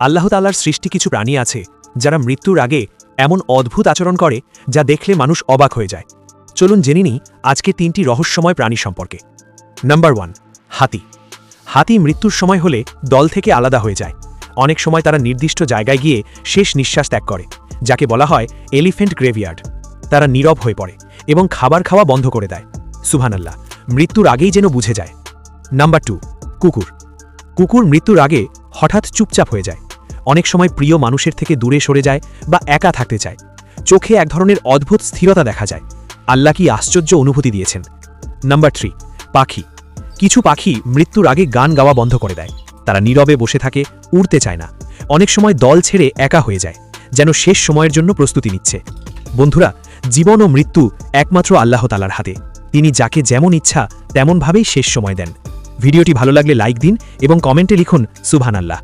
আল্লাহ তাল্লার সৃষ্টি কিছু প্রাণী আছে, যারা মৃত্যুর আগে এমন অদ্ভুত আচরণ করে যা দেখলে মানুষ অবাক হয়ে যায়। চলুন জেনে নিই আজকে তিনটি রহস্যময় প্রাণী সম্পর্কে। নাম্বার ওয়ান, হাতি। হাতি মৃত্যুর সময় হলে দল থেকে আলাদা হয়ে যায়। অনেক সময় তারা নির্দিষ্ট জায়গায় গিয়ে শেষ নিঃশ্বাস ত্যাগ করে, যাকে বলা হয় এলিফেন্ট গ্রেভিয়ার্ড। তারা নীরব হয়ে পড়ে এবং খাবার খাওয়া বন্ধ করে দেয়। সুবহানাল্লাহ, মৃত্যুর আগেই যেন বুঝে যায়। নাম্বার টু, কুকুর। কুকুর মৃত্যুর আগে হঠাৎ চুপচাপ হয়ে যায়। অনেক সময় প্রিয় মানুষের থেকে দূরে সরে যায় বা একা থাকতে চায়। চোখে এক ধরনের অদ্ভুত স্থিরতা দেখা যায়। আল্লাহ কি আশ্চর্য অনুভূতি দিয়েছেন। নাম্বার থ্রি, পাখি। কিছু পাখি মৃত্যুর আগে গান গাওয়া বন্ধ করে দেয়। তারা নীরবে বসে থাকে, উড়তে চায় না। অনেক সময় দল ছেড়ে একা হয়ে যায়, যেন শেষ সময়ের জন্য প্রস্তুতি নিচ্ছে। বন্ধুরা, জীবন ও মৃত্যু একমাত্র আল্লাহ তালার হাতে। তিনি যাকে যেমন ইচ্ছা, তেমনভাবেই শেষ সময় দেন। ভিডিওটি ভালো লাগলে লাইক দিন এবং কমেন্টে লিখুন সুবহান আল্লাহ